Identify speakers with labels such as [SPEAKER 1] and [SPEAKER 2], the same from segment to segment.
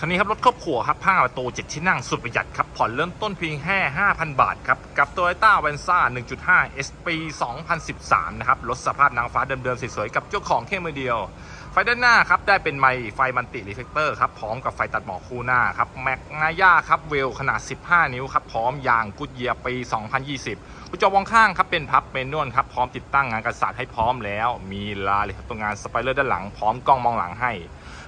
[SPEAKER 1] คันนี้ครับรถครอบครัวครับผ้าประตูเจ็ดที่นั่งสุดประหยัดครับ ผ่อนเริ่มต้นเพียงแค่5,000 บาทครับ กับ Toyota v a n z a 1.5 SP 2013 นะครับ รถสภาพนางฟ้าเดิมๆสวยๆกับเจ้าของแค่มือเดียว ไฟด้านหน้าครับ ได้เป็นไมค์ไฟมันติรีเฟกเตอร์ครับ พร้อมกับไฟตัดหมอกคู่หน้าครับแม็กนาย่าครับเวลขนาด 15 นิ้วครับ พร้อมยางกุดเยียปี 2020 กุญแจวงข้างครับเป็นพับเมนวลครับพร้อมติดตั้งงานกระสานให้พร้อมแล้ว มีลาเลยครับตรงงานสไปเลอร์ด้านหลัง พร้อมกล้องมองหลังให้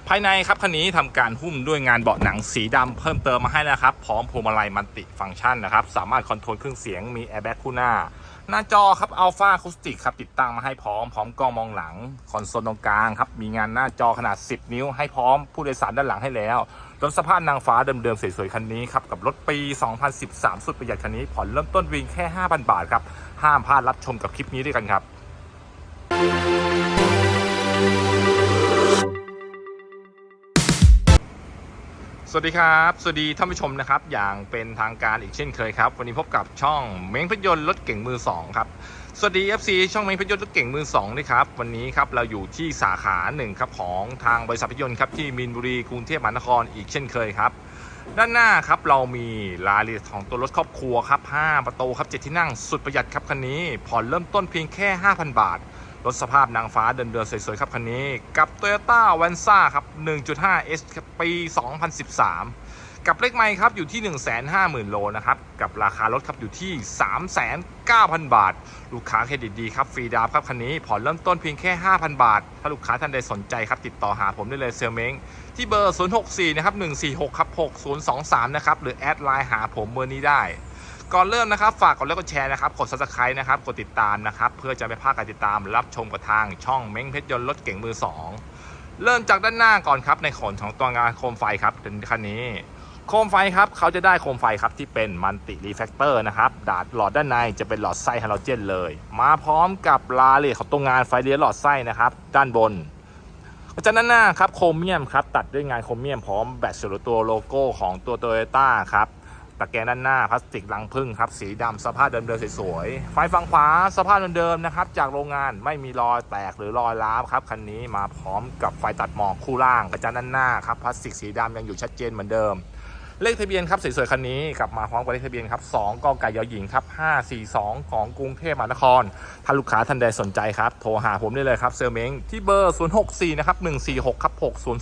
[SPEAKER 1] ภายในครับคันนี้ทำการหุ้มด้วยงานเบาะหนังสีดำเพิ่มเติมมาให้นะครับ พร้อมพวงมาลัยมันติฟังก์ชันนะครับ สามารถคอนโทรลเครื่องเสียงมีแอร์แบ็กคู่หน้า หน้าจอครับอัลฟาคูสติกครับติดตั้งมาให้พร้อม พร้อมกล้องมองหลัง คอนโซลตรงกลางครับ มีงานหน้าจอขนาด 10 นิ้ว ให้พร้อมผู้โดยสารด้านหลังให้แล้วรถสภาพนางฟ้าเดิมๆ สวยๆ คันนี้ครับ กับรถปี 2013 สุดประหยัดคันนี้ ผ่อนเริ่มต้นวิ่งแค่ 5,000 บาทครับ ห้ามพลาดรับชมกับคลิปนี้ด้วยกันครับ สวัสดีครับ สวัสดีท่านผู้ชมนะครับ อย่างเป็นทางการอีกเช่นเคยครับ วันนี้พบกับช่องเม้งพยนต์รถเก่งมือสองครับ สวัสดี FC ช่องเม้งพยนต์รถเก่งมือสองด้วยครับ วันนี้ครับเราอยู่ที่สาขาหนึ่งครับของทางบริษัทพยนต์ครับที่มีนบุรีกรุงเทพมหานครอีกเช่นเคยครับ ด้านหน้าครับเรามีรายละเอียดของตัวรถครอบครัวครับ 5 ประตูครับ 7 ที่นั่งสุดประหยัดครับคันนี้ผ่อนเริ่มต้นเพียงแค่ 5,000 บาท รถสภาพนางฟ้าเดินเดือนสวยๆ ครับ คันนี้ กับ Toyota v a n z a ครับ 1.5 S ปี 2013 กับเลขไมค์ครับ อยู่ที่ 150,000 โล นะครับ กับราคารถครับ อยู่ที่ 3,900 บาท ลูกค้าเครดิตดีครับ ฟรีดาวครับ คันนี้ ผ่อนเริ่มต้นเพียงแค่ 5,000 บาท ถ้าลูกค้าท่านใดสนใจครับ ติดต่อหาผมได้เลยเซลเม้งที่เบอร์ 064 นะครับ 146 ครับ 6023 นะครับ หรือแอดไลน์หาผมเบอร์นี้ได้ ก่อนเริ่มนะครับ ฝากกดไลค์กดแชร์นะครับ กด subscribe นะครับ กดติดตามนะครับ เพื่อจะไม่พลาดการติดตามรับชมกับทางช่องเม้งเพชรยนต์รถเก่งมือ 2 เริ่มจากด้านหน้าก่อนครับในขนของตัวงานโคมไฟครับเป็นคันนี้ โคมไฟครับเขาจะได้โคมไฟครับที่เป็นมันติรีแฟกเตอร์นะครับดาดหลอดด้านในจะเป็นหลอดไส้ฮาโลเจนเลย มาพร้อมกับรายละเอียของตัวงานไฟเลี้ยหลอดไส้นะครับด้านบนกระจังด้านหน้าครับโครเมียมครับตัดด้วยงานโครเมียมพร้อมแบตสรุตัวโลโก้ของตัวโตโยต้าครับ ตะแกรงด้านหน้าพลาสติกลังพึ่งครับสีดำสภาพเดิมๆสวยๆไฟฝั่งขวาสภาพเดิมๆนะครับจากโรงงานไม่มีรอยแตกหรือรอยร้าวครับคันนี้มาพร้อมกับไฟตัดหมอกคู่ล่างกระจังด้านหน้าครับพลาสติกสีดำยังอยู่ชัดเจนเหมือนเดิมเลขทะเบียนครับสวยๆคันนี้กลับมาพร้อมกับเลขทะเบียนครับ2กไก่ยอหญิงครับ542 ของกรุงเทพมหานคร ถ้าลูกค้าท่านใดสนใจครับ โทรหาผมได้เลยครับเซลเม้งที่เบอร์ 064 นะครับ 146 ครับ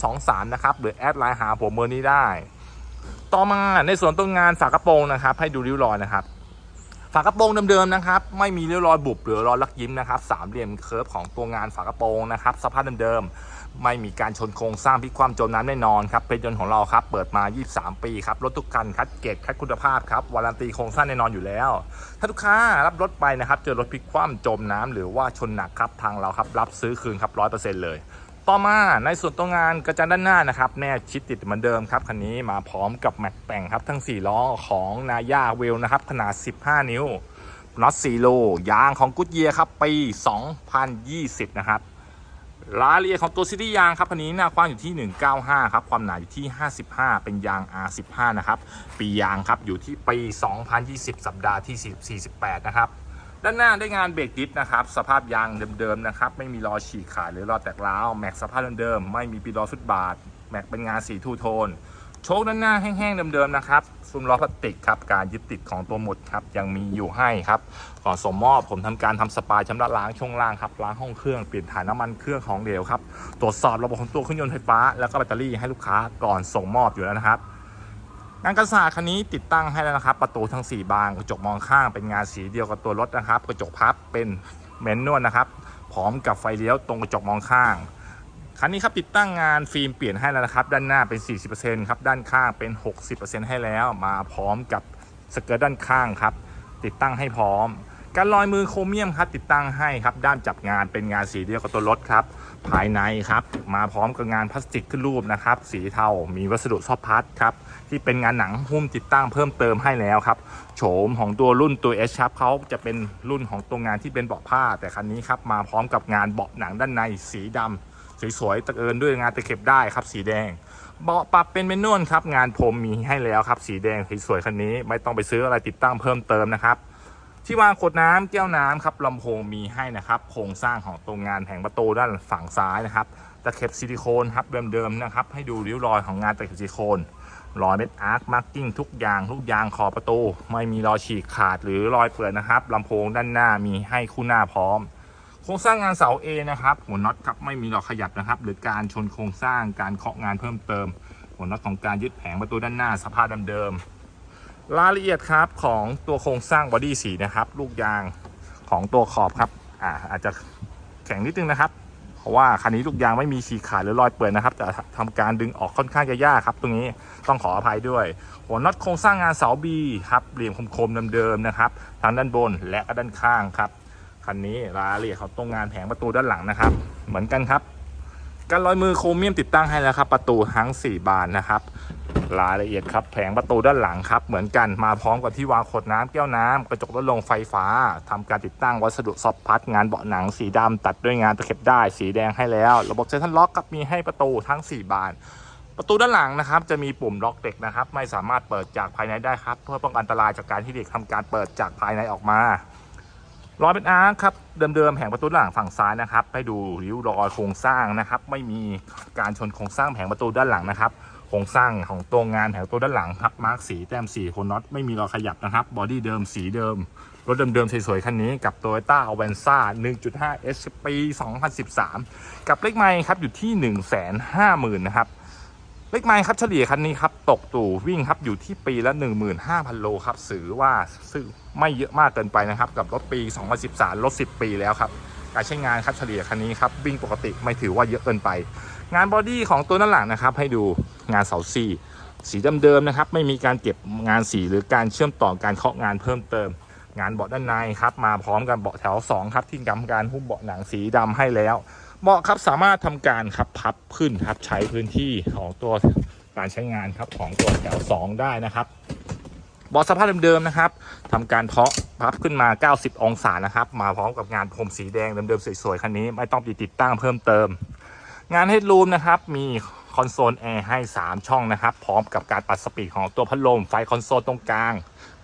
[SPEAKER 1] 6023 นะครับ หรือแอดไลน์หาผมเบอร์นี้ได้ ต่อมาในส่วนต้นงานฝากระโปรงนะครับ ให้ดูริ้วรอยนะครับฝากระโปรงเดิมๆนะครับไม่มีริ้วรอยบุบหรือรอยลักยิ้มนะครับสามเหลี่ยมเคิร์ฟของตัวงานฝากระโปรงนะครับสภาพเดิมๆไม่มีการชนโครงสร้างพลิกความจมน้ำแน่นอนครับเป็นยนต์ของเราครับเปิดมา 23 ปีครับรถทุกคันคัดเกรดคัดคุณภาพครับวารันตีโครงสร้างแน่นอนอยู่แล้ว ถ้าลูกค้ารับรถไปนะครับเจอรถพลิกคว่ำจมน้ำหรือว่าชนหนักครับทางเราครับรับซื้อคืนครับร้อยเปอร์เซ็นต์เลย ต่อมาในส่วนตัวงานกระจังด้านหน้านะครับแน่ชิดติดเหมือนเดิมครับคันนี้มาพร้อมกับแม็กแต่งครับทั้ง 4 ล้อของนาย่าเวลนะครับขนาด 15 นิ้วน็อต4โลยางของกุ d เยียครับปี 2020 นะครับรายละเอียดของตัวซีรีส์ยางครับคันนี้หน้ากว้างอยู่ที่ 195 ครับ ความหนาอยู่ที่ 55 เป็นยาง R15 นะครับ ปียางครับอยู่ที่ปี 2020 สัปดาห์ที่ 48 นะครับ ด้านหน้าได้งานเบรกดิสนะครับ สภาพยางเดิมๆนะครับ ไม่มีรอยฉีกขาดหรือรอยแตกร้าว แม็กสภาพเดิมๆ ไม่มีปีรอยฟุตบาท แม็กเป็นงานสีทูโทน โชคด้านหน้าแห้งๆเดิมๆนะครับ ซุ้มล้อพลาสติกครับ การยึดติดของตัวหมดครับ ยังมีอยู่ให้ครับ ก่อนส่งมอบผมทำการทำสปาชำระล้างช่วงล่างครับ ล้างห้องเครื่อง เปลี่ยนถ่ายน้ำมันเครื่องของเหลวครับ ตรวจสอบระบบของตัวเครื่องยนต์ไฟฟ้า แล้วก็แบตเตอรี่ให้ลูกค้าก่อนส่งมอบอยู่แล้วนะครับ งานกระสาคันนี้ติดตั้งให้แล้วนะครับ ประตูทั้ง 4 บานกระจกมองข้างเป็นงานสีเดียวกับตัวรถนะครับ กระจกพับเป็นเมนนวลนะครับ พร้อมกับไฟเลี้ยวตรงกระจกมองข้างคันนี้ครับติดตั้งงานฟิล์มเปลี่ยนให้แล้วนะครับ ด้านหน้าเป็น 40%ครับด้านข้างเป็น 60%ให้แล้ว มาพร้อมกับสเกิร์ตด้านข้างครับ ติดตั้งให้พร้อม การลอยมือโครเมียมครับติดตั้งให้ครับด้านจับงานเป็นงานสีเดียวกับตัวรถครับ ภายในครับ มาพร้อมกับงานพลาสติกขึ้นรูปนะครับ สีเทา มีวัสดุซอฟพาร์ทครับ ที่เป็นงานหนังหุ้มติดตั้งเพิ่มเติมให้แล้วครับ โฉมของตัวรุ่นตัว S ครับเขาจะเป็นรุ่นของตัวงานที่เป็นเบาะผ้า แต่คันนี้ครับมาพร้อมกับงานเบาะหนังด้านในสีดำสวยๆตะเอินด้วยงานตะเข็บได้ครับ สีแดงเบาะปรับเป็นเมนนวลครับ งานพรมมีให้แล้วครับ สีแดงสวยๆคันนี้ไม่ต้องไปซื้ออะไรติดตั้งเพิ่มเติมนะครับ ที่วางขวดน้ำแก้วน้ำครับลำโพงมีให้นะครับโครงสร้างของตรงงานแผงประตูด้านฝั่งซ้ายนะครับตะเข็บซิลิโคนครับเดิมๆนะครับให้ดูริ้วรอยของงานตะเข็บซิลิโคนรอยเม็ดอาร์คมาร์กิ้งทุกอย่างทุกอย่างขอบประตู ไม่มีรอยฉีกขาดหรือรอยเปิดนะครับลำโพงด้านหน้ามีให้คู่หน้าพร้อม โครงสร้างงานเสา A นะครับหัวน็อตครับไม่มีรอยขยับนะครับ หรือการชนโครงสร้างการเคาะงานเพิ่มเติม หัวน็อตของการยึดแผงประตูด้านหน้าสภาพเดิมๆ รายละเอียดครับของตัวโครงสร้างบอดี้สีนะครับ ลูกยางของตัวขอบครับอ่าอาจจะแข็งนิดนึงนะครับ เพราะว่าคันนี้ลูกยางไม่มีฉีกขาดหรือรอยเปื่อยนะครับแต่ทำการดึงออกค่อนข้างจะยากครับ ตรงนี้ต้องขออภัยด้วย หัวน็อตโครงสร้างงานเสา B ครับเหลี่ยมคมๆเดิมๆนะครับทางด้านบนและก็ด้านข้างครับคันนี้รายละเอียดของตรงงานแผงประตูด้านหลังนะครับ เหมือนกันครับการร้อยมือโครเมียมติดตั้งให้แล้วครับ ประตูทั้ง 4 บานนะครับ รายละเอียดครับแผงประตูด้านหลังครับ เหมือนกันมาพร้อมกับที่วางขวดน้ำแก้วน้ำกระจกลดลงไฟฟ้าทำการติดตั้งวัสดุซอฟพัดงานเบาะหนังสีดำตัดด้วยงานตะเข็บได้ สีแดงให้แล้ว ระบบเซ็นทรัลล็อกครับมีให้ประตูทั้ง 4 บาน ประตูด้านหลังนะครับ จะมีปุ่มล็อกเด็กนะครับ ไม่สามารถเปิดจากภายในได้ครับ เพื่อป้องกันอันตรายจากการที่เด็กทำการเปิดจากภายในออกมารอยเป็นอาร์คครับเดิมๆแผงประตูหลังฝั่งซ้ายนะครับให้ดูริ้วรอยโครงสร้างนะครับ ไม่มีการชนโครงสร้างแผงประตูด้านหลังนะครับ โครงสร้างของตัวงานแผงประตูด้านหลังครับมาร์กสีแต้มสีโคนน็อตไม่มีรอยขยับนะครับบอดี้เดิมสีเดิม รถเดิมๆสวยๆคันนี้กับ Toyota a v a n z a 1.5 S ปี 2013 กับเลขไมล์ครับอยู่ที่ 150,000นะครับเลขไมล์ครับเฉลี่ยคันนี้ครับตกตู่วิ่งครับอยู่ที่ปีละ 15,000 โลครับสือว่าซึ่งไม่เยอะมากเกินไปนะครับกับรถปี 2013 รถ 10 ปีแล้วครับการใช้งานครับเฉลี่ยคันนี้ครับวิ่งปกติไม่ถือว่าเยอะเกินไป งานบอดี้ของตัวด้านหลังนะครับให้ดู งานเสาซี่สีเดิมๆนะครับ ไม่มีการเก็บงานสีหรือการเชื่อมต่อการเคาะงานเพิ่มเติม งานเบาะด้านในครับ มาพร้อมกับเบาะแถว 2 ครับ ที่กำการหุ้มเบาะหนังสีดำให้แล้วเบาะครับสามารถทำการครับพับขึ้นครับใช้พื้นที่ของตัวการใช้งานครับของตัวแถว 2 ได้นะครับเบาะสภาพเดิมๆนะครับทำการเพาะพับขึ้นมา 90 องศานะครับ มาพร้อมกับงานพรมสีแดงเดิมๆสวยๆคันนี้ ไม่ต้องติดตั้งเพิ่มเติม งานเฮดรูมนะครับ มี อนโซลแอร์ให้ 3 ช่องนะครับ พร้อมกับการปรับสปีดของตัวพัดลมไฟคอนโซลตรงกลาง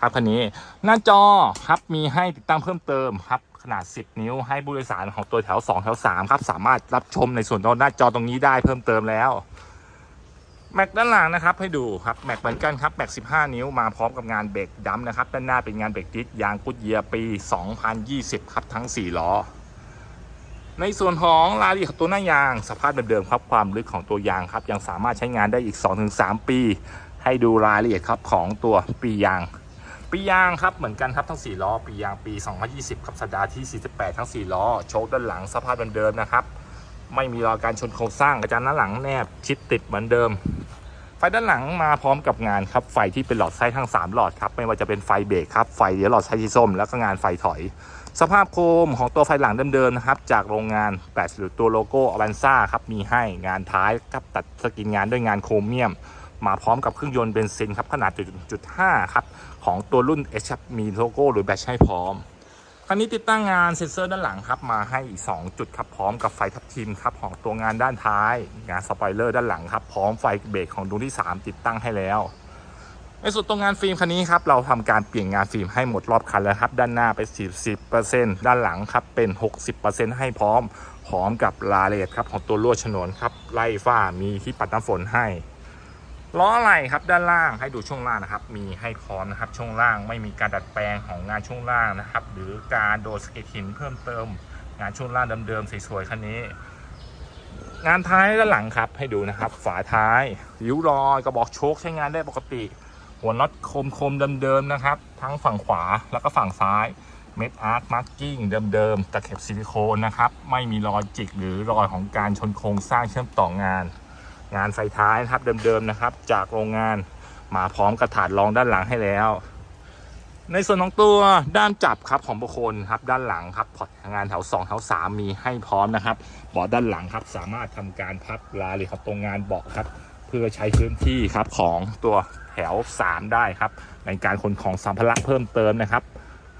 [SPEAKER 1] ครับคันนี้ หน้าจอครับมีให้ติดตั้งเพิ่มเติมครับขนาด 10 นิ้วให้ผู้โดยสารของตัวแถว 2 แถว 3 ครับ สามารถรับชมในส่วนหน้าจอตรงนี้ได้เพิ่มเติมแล้วแม็กด้านหลังนะครับให้ดูครับแม็กเหมือนกันครับแม็ก 15 นิ้วมาพร้อมกับงานเบรกดัมนะครับด้านหน้าเป็นงานเบรกดิสยางกุดเยียปี 2020 ครับทั้ง 4 ล้อ ในส่วนของรายละเอียดของตัวหน้ายาง สภาพเดิมๆครับความลึกของตัวยางครับ ยังสามารถใช้งานได้อีก 2-3 ปี ให้ดูรายละเอียดครับของตัวปียาง ปียางครับเหมือนกันครับทั้ง 4 ล้อ ปียางปี 2020 ครับสัปดาห์ที่ 48 ทั้ง 4 ล้อ โชคด้านหลังสภาพเดิมๆนะครับ ไม่มีรอยการชนโครงสร้างกระจังหน้าหลังแนบชิดติดเหมือนเดิม ไฟด้านหลังมาพร้อมกับงานครับไฟที่เป็นหลอดไส้ทั้ง 3 หลอดครับไม่ว่าจะเป็นไฟเบรกครับไฟเลี้ยวหลอดไส้สีส้มแล้วก็งานไฟถอย สภาพโคมของตัวไฟหลังเดิมๆนะครับ จากโรงงานแปดหรือตัวโลโก้อ v วนซ่าครับมีให้งานท้ายครับตัดสกินงานด้วยงานโครเมียม มาพร้อมกับเครื่องยนต์เบนซินครับขนาด1.5ครับของตัวรุ่น H ครับมีโลโก้หรือแบตให้พร้อมคันนี้ติดตั้งงานเซ็นเซอร์ด้านหลังครับมาให้อีก 2 จุดครับพร้อมกับไฟทับทิมครับของตัวงานด้านท้าย งานสปอยเลอร์ด้านหลังครับพร้อมไฟเบรกของดวงที่ 3 ติดตั้งให้แล้ว ในส่วนตรงงานฟิล์มคันนี้ครับเราทำการเปลี่ยนงานฟิล์มให้หมดรอบคันแล้วครับ ด้านหน้าเป็น40%ด้านหลังครับเป็น 60%ให้พร้อมพร้อมกับลาเลตครับของตัวลวดฉนวนครับไล่ฝ้ามีที่ปัดน้ำฝนให้ล้ออะไรครับด้านล่างให้ดูช่วงล่างนะครับ มีให้พร้อมนะครับ ช่วงล่างไม่มีการดัดแปลงของงานช่วงล่างนะครับ หรือการโดดสเก็ตหินเพิ่มเติม งานช่วงล่างเดิมๆสวยๆคันนี้ งานท้ายด้านหลังครับ ให้ดูนะครับ ฝาท้ายริ้วรอยกระบอกโชคใช้งานได้ปกติ หัวน็อตคมๆเดิมๆนะครับ ทั้งฝั่งขวาแล้วก็ฝั่งซ้ายเม็ดอาร์คมาร์กิ้งเดิมๆตะเข็บซิลิโคนนะครับ ไม่มีรอยจิกหรือรอยของการชนโครงสร้างเชื่อมต่องาน งานไฟท้ายนะครับเดิมๆนะครับ จากโรงงานมาพร้อมกระถาดรองด้านหลังให้แล้ว ในส่วนของตัวด้านจับครับของบุคคลครับด้านหลังครับพอร์ตงานแถว2แถว3มีให้พร้อมนะครับเบาะด้านหลังครับสามารถทำการพับลายเลยครับตรงงานเบาะครับ เพื่อใช้พื้นที่ครับของตัวแถว 3 ได้ครับ ในการขนของสัมภาระเพิ่มเติมนะครับ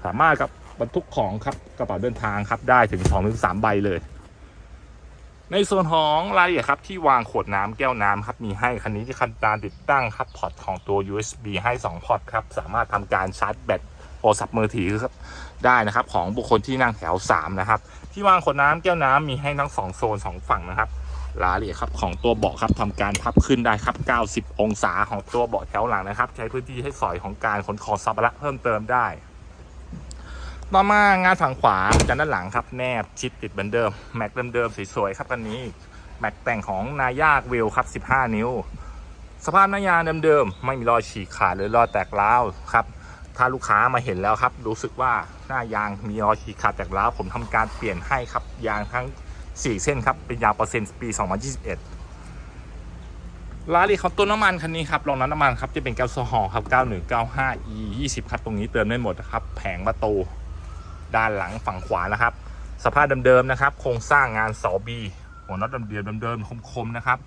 [SPEAKER 1] สามารถกับบรรทุกของครับกระเป๋าเดินทางครับได้ถึง2-3ใบเลย ในส่วนของรายละเอียดครับที่วางขวดน้ำแก้วน้ำครับมีให้คันนี้ที่คันตาติดตั้งครับพอร์ตของตัว USB ให้2พอร์ตครับสามารถทำการชาร์จแบตโทรศัพท์มือถือครับได้นะครับ ของบุคคลที่นั่งแถว 3 นะครับ ที่วางขวดน้ำแก้วน้ำมีให้ทั้ง 2 โซน 2 ฝั่งนะครับ รายละเอียดครับของตัวเบาะครับทำการพับขึ้นได้ครับ 90 องศาของตัวเบาะแถวหลังนะครับ ใช้พื้นที่ให้สอยของการขนของสัมภาระเพิ่มเติมได้ ต่อมางานฝั่งขวาจานด้านหลังครับแนบชิดติดเหมือนเดิมแม็กเดิมๆสวยๆครับคันนี้แม็กแต่งของนายาวิลครับ 15 นิ้ว สภาพหน้ายางเดิมๆไม่มีรอยฉีกขาดหรือรอยแตกร้าวครับถ้าลูกค้ามาเห็นแล้วครับ รู้สึกว่าหน้ายางมีรอยฉีกขาดแตกร้าวผมทำการเปลี่ยนให้ครับยางทั้ง 4 เส้นครับ เป็นยางเปอร์เซ็นต์ปี 2021รายละเอียดของตัวน้ำมันคันนี้ครับรองน้ำมันครับจะเป็นแก๊สโซฮอลครับ 9195 e 20ครับตรงนี้เติมได้หมดนะครับ แผงประตูด้านหลังฝั่งขวานะครับ สภาพเดิมๆนะครับ โครงสร้างงานเสาบีหัวน็อตเดิมๆเดิมๆคมๆนะครับ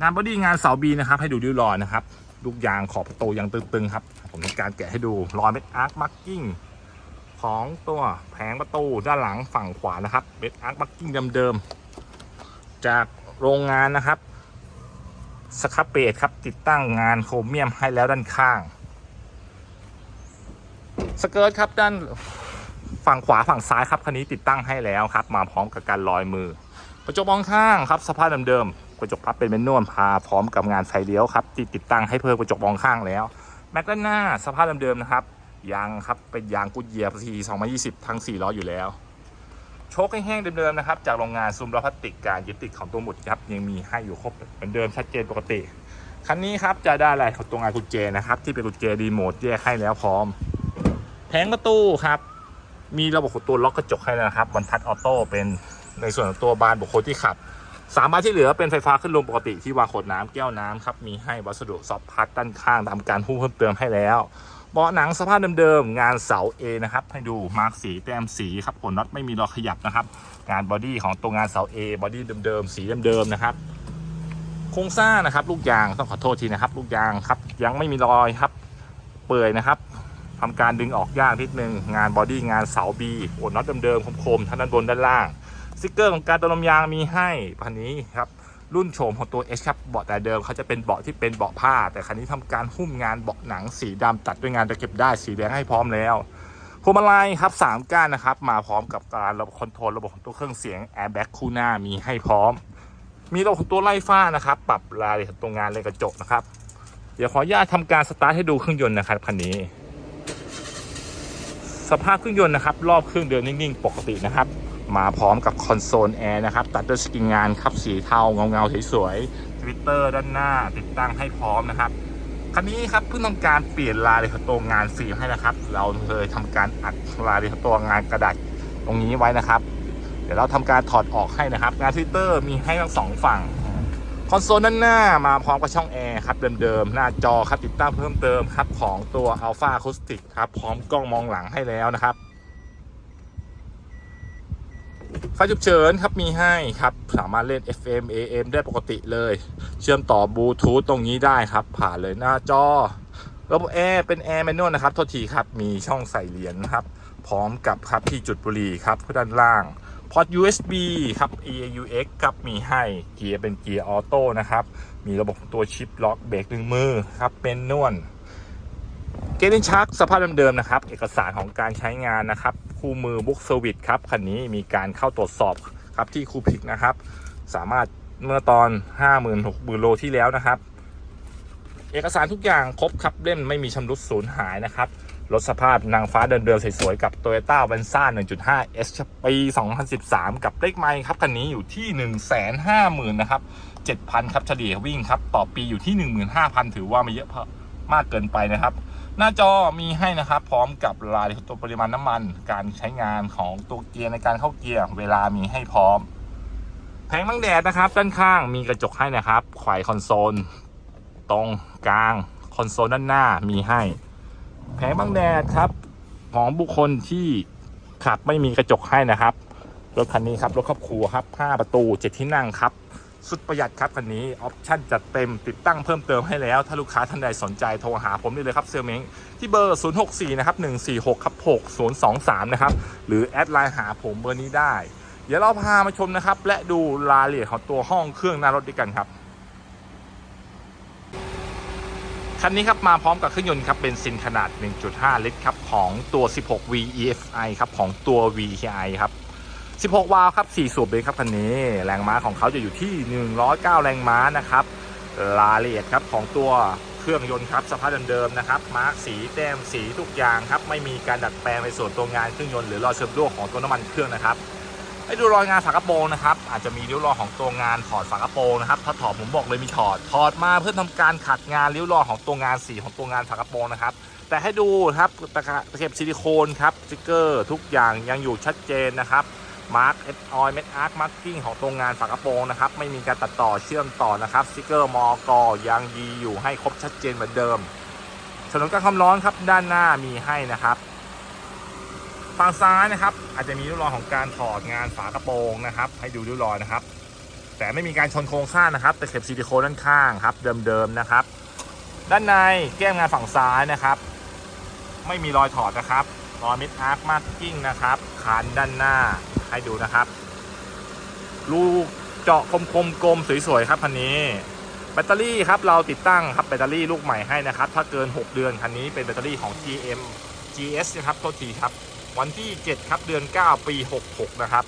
[SPEAKER 1] งานบอดี้งานเสาบีนะครับ ให้ดูริ้วรอยนะครับลูกยางขอบประตูยังตึงๆครับ ผมทำการแกะให้ดูรอยเม็ดอาร์คมาร์กิ้ง ของตัวแผงประตูด้านหลังฝั่งขวานะครับเม็ดอาร์คมาร์กิ้งเดิมๆจากโรงงานนะครับสครับเปดครับติดตั้งงานโครเมียมให้แล้วด้านข้าง สเกิร์ตครับด้านฝั่งขวาฝั่งซ้ายครับคันนี้ติดตั้งให้แล้วครับ มาพร้อมกับการลอยมือ กระจกมองข้างครับสภาพเดิมๆกระจกพับเป็นเมนนวลพาพร้อมกับงานไฟเลี้ยวครับที่ติดตั้งให้เพิ่มกระจกมองข้างแล้ว แม็กด้านหน้าสภาพเดิมๆนะครับ ยางครับเป็นยางกุดเยียร์ที2020 ทั้ง 4 ล้ออยู่แล้ว โชคแห้งๆเดิมๆนะครับ จากโรงงานซุ้มล้อพลาสติกการยึดติดของตัวหมุดครับยังมีให้อยู่ครบเหมือนเดิมชัดเจนปกติคันนี้ครับจะได้อะไรของตัวงานกุญแจนะครับ ที่เป็นกุญแจรีโมทแยกให้แล้วพร้อม แผงประตูครับ มีระบบของตัวล็อกกระจกให้แล้วนะครับบรรทัดออโต้เป็นในส่วนของตัวบานบุคคลที่ขับ สามารถที่เหลือเป็นไฟฟ้าขึ้นลงปกติที่วางขวดน้ำแก้วน้ำครับมีให้วัสดุซอฟพัดด้านข้างทำการหุ้มเพิ่มเติมให้แล้วาะหนังสภาพเดิมๆงานเสา A นะครับ ให้ดูมาร์กสีแต้มสีครับผลน็อตไม่มีรอยขยับนะครับ งานบอดี้ของตัวงานเสา A บอดี้เดิมๆสีเดิมๆนะครับโครงสร้างนะครับ ลูกยางต้องขอโทษทีนะครับ ลูกยางครับ ยังไม่มีรอยครับ เปื่อยนะครับทำการดึงออกยากนิดนึง งานบอดี้งานเสา B โอนน็อตเดิมๆคมๆทั้งด้านบนด้านล่างสติกเกอร์ของการติมลมยางมีให้คันนี้ครับ รุ่นโฉมของตัว H ครับเบาะแต่เดิมเขาจะเป็นเบาะที่เป็นเบาะผ้า แต่คันนี้ทำการหุ้มงานเบาะหนังสีดำตัดด้วยงานตะเก็บได้สีแดงให้พร้อมแล้วพวงมาลัยครับสามก้านนะครับมาพร้อมกับการระบบคอนโทรลระบบของตัวเครื่องเสียงแอร์แบ็กคู่หน้ามีให้พร้อม มีระบบของตัวไล่ฟ้านะครับ ปรับรายละเอียดของตัวงานเลยกระจกนะครับ เดี๋ยวขออนุญาตทำการสตาร์ทให้ดูเครื่องยนต์นะครับคันนี้ สภาพเครื่องยนต์นะครับ รอบเครื่องเดินนิ่งๆ ปกตินะครับ มาพร้อมกับคอนโซลแอร์นะครับ ตัดด้วยสกินงานครับสีเทาเงาๆสวยๆทวิตเตอร์ด้านหน้าติดตั้งให้พร้อมนะครับคันนี้ครับเพิ่งทำการเปลี่ยนลายเลยตัวงานฟิล์มให้นะครับ เราเลยทำการอัดลายเลยตัวงานกระดาษตรงนี้ไว้นะครับ เดี๋ยวเราทำการถอดออกให้นะครับ งานทวิตเตอร์มีให้ทั้งสองฝั่งคอนโซลด้านหน้ามาพร้อมกับช่องแอร์ครับเดิมๆ หน้าจอครับติดตั้งเพิ่มเติมครับของตัว Alpha Acoustic ครับพร้อมกล้องมองหลังให้แล้วนะครับ ไฟฉุกเฉินครับมีให้ครับ สามารถเล่น FM AM ได้ปกติเลย เชื่อมต่อบลูทูธตรงนี้ได้ครับ ผ่านเลยหน้าจอระบบแอร์เป็นแอร์แมนนวลนะครับโทษทีครับ มีช่องใส่เหรียญครับ พร้อมกับครับที่จุดบุหรี่ครับด้านล่างพอร์ต USB ครับ EAUX ครับมีให้เกียร์เป็นเกียร์ออโต้นะครับ มีระบบตัวชิปล็อกเบรกหนึ่งมือครับเป็นนวล เกลินชักสภาพเดิมๆนะครับ เอกสารของการใช้งานนะครับ คู่มือบุ๊กเซอร์วิสครับคันนี้มีการเข้าตรวจสอบครับที่คูพิกนะครับ สามารถเมื่อตอน56,000 0โลที่แล้วนะครับ เอกสารทุกอย่างครบครับเล่มไม่มีชำรุดสูญหายนะครับรถสภาพนางฟ้าเดินๆสวยๆกับ Toyota v a n z a 1.5 S ปี 2013 กับเลขไมล์ครับ คันนี้อยู่ที่ 150,000นะครับ 7,000 ครับเฉลี่ยวิ่งครับ ต่อปีอยู่ที่ 15,000 ถือว่าไม่เยอะมากเกินไปนะครับ หน้าจอมีให้นะครับ พร้อมกับรายตัวปริมาณน้ำมัน การใช้งานของตัวเกียร์ในการเข้าเกียร์เวลามีให้พร้อม แผงบังแดดนะครับ ด้านข้างมีกระจกให้นะครับไขว่คอนโซล ตรงกลางคอนโซลด้านหน้ามีให้ แผงบังแดดครับของบุคคลที่ขับไม่มีกระจกให้นะครับรถคันนี้ครับรถครอบครัวครับ 5 ประตู 7 ที่นั่งครับ สุดประหยัดครับคันนี้ออปชั่นจัดเต็มติดตั้งเพิ่มเติมให้แล้ว ถ้าลูกค้าท่านใดสนใจโทรหาผมได้เลยครับเซลเม้งที่เบอร์ 064 นะครับ 146 ครับ 6023 นะครับ หรือแอดไลน์หาผมเบอร์นี้ได้ เดี๋ยวเราพามาชมนะครับ และดูรายละเอียดของตัวห้องเครื่องหน้ารถด้วยกันครับคันนี้ครับมาพร้อมกับเครื่องยนต์ครับเบนซินขนาด 1.5 ลิตรครับของตัว 16V EFI ครับของตัว VKI ครับ 16 วาล์วครับ 4 สูบเลยครับคันนี้ แรงม้าของเขาจะอยู่ที่ 109 แรงม้านะครับรายละเอียดครับของตัวเครื่องยนต์ครับสภาพเดิมๆนะครับ มาร์กสีแต้มสีทุกอย่างครับ ไม่มีการดัดแปลงในส่วนตัวงานเครื่องยนต์หรือรอยเชื่อมโยงของตัวน้ำมันเครื่องนะครับให้ดูรอยงานฝากระโปรงนะครับ อาจจะมีริ้วรอยของตัวงานถอดฝากระโปรงนะครับถ้าถอดผมบอกเลยมีถอดถอดมาเพื่อทำการขัดงานริ้วรอยของตัวงานสีของตัวงานฝากระโปรงนะครับ แต่ให้ดูครับตะตะเข็บซิลิโคนครับสติกเกอร์ ทุกอย่างยังอยู่ชัดเจนนะครับ มาร์กเอสออยเม็ดอาร์คมาร์กิ้งของตัวงานฝากระโปรงนะครับ ไม่มีการตัดต่อเชื่อมต่อนะครับสติกเกอร์มอกยังดีอยู่ให้ครบชัดเจนเหมือนเดิมถนนกันความร้อนครับด้านหน้ามีให้นะครับฝั่งซ้ายนะครับ อาจจะมีริ้วรอยของการถอดงานฝากระโปรงนะครับ ให้ดูริ้วรอยนะครับ แต่ไม่มีการชนโครงสร้างนะครับแต่เข็บซิลิโคนด้านข้างครับ เดิมๆนะครับ ด้านในแก้มงานฝั่งซ้ายนะครับ ไม่มีรอยถอดนะครับรอยมิดอาร์คมาร์กิ้งนะครับคานด้านหน้า ให้ดูนะครับ ลูกเจาะคมๆกลมสวยๆครับคันนี้ แบตเตอรี่ครับเราติดตั้งครับแบตเตอรี่ลูกใหม่ให้นะครับ ถ้าเกิน 6 เดือนคันนี้เป็นแบตเตอรี่ของ GM GS นะครับโทษทีครับ วันที่ 7 ครับเดือน 9 ปี 66 นะครับ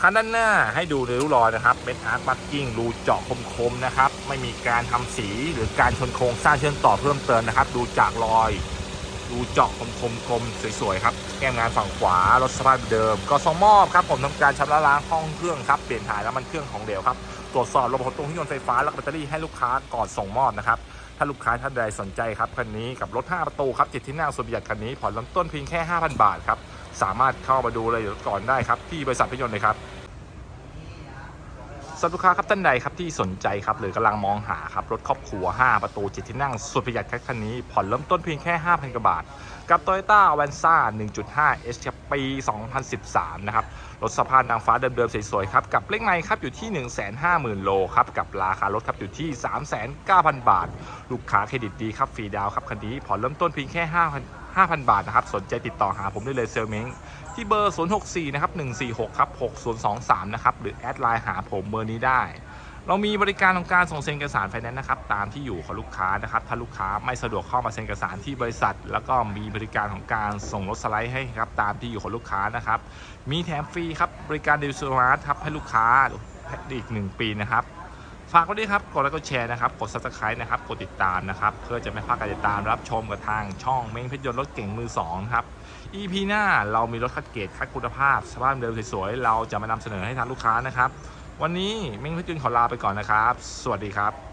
[SPEAKER 1] คันด้านหน้าให้ดูริ้วรอยนะครับ เป็นอาร์ตบัคกิ้งรูเจาะคมๆนะครับ ไม่มีการทำสีหรือการชนโครงสร้างเชื่อมต่อเพิ่มเติมนะครับ ดูจากรอย ดูเจาะคมๆกลมสวยๆครับแก้มงานฝั่งขวารถสภาพเดิม ก็ส่งมอบครับผมทำการชำระล้างห้องเครื่องครับเปลี่ยนถ่ายน้ำมันเครื่องของเหลวครับตรวจสอบระบบตรงเครื่ยนต์ไฟฟ้าและแบตเตอรี่ให้ลูกค้าก่อนส่งมอบนะครับถ้าลูกค้าท่านใดสนใจครับคันนี้กับรถ 5 ประตูครับจิตที่นั่งสุดประหยัดคันนี้ผ่อนเริ่มต้นเพียงแค่ 5,000 บาทครับสามารถเข้ามาดูเลยก่อนได้ครับที่บริษัทรถยนต์เลยครับ สำหรับลูกค้าครับท่านใดครับที่สนใจครับหรือกำลังมองหาครับรถครอบครัว 5 ประตูจิตที่นั่ง สุดประหยัดคันนี้ ผ่อนเริ่มต้นเพียงแค่ 5,000กว่าบาท กับ Toyota a v a n z a 1.5 S ครับปี 2013 นะครับ รถสภาพนางฟ้าเดิมๆสวยๆครับ กับเลขไมครับอยู่ที่ 150,000 โลครับ กับราคารถครับอยู่ที่ 39,000 บาท ลูกค้าเครดิตดีครับฟรีดาวครับคันนี้ผ่อนเริ่มต้นเพียงแค่ 5,000 5,000 บาทนะครับสนใจติดต่อหาผมได้เลยเซลเม้ง ที่เบอร์ 064 นะครับ 146 ครับ 6023 นะครับ หรือแอดไลน์หาผมเบอร์นี้ได้ เรามีบริการของการส่งเซ็นเอกสารไฟแนนซ์นะครับ ตามที่อยู่ของลูกค้านะครับ ถ้าลูกค้าไม่สะดวกเข้ามาเซ็นเอกสารที่บริษัท แล้วก็มีบริการของการส่งรถสไลด์ให้ครับ ตามที่อยู่ของลูกค้านะครับ มีแถมฟรีครับ บริการดิวสมาร์ทครับ ให้ลูกค้าอีก 1 ปีนะครับ ฝากไว้ด้วยครับ กดไลค์กดแชร์นะครับ กด subscribe นะครับ กดติดตามนะครับ เพื่อจะไม่พลาดการติดตามรับชมกับทางช่องเม้งเพชรยนต์รถเก่งมือสองครับ EP หน้าเรามีรถคัดเกรดคัดคุณภาพสภาพเดิมสวยๆ เราจะมานำเสนอให้ทางลูกค้านะครับ วันนี้เม้งเพชรยนต์ขอลาไปก่อนนะครับ สวัสดีครับ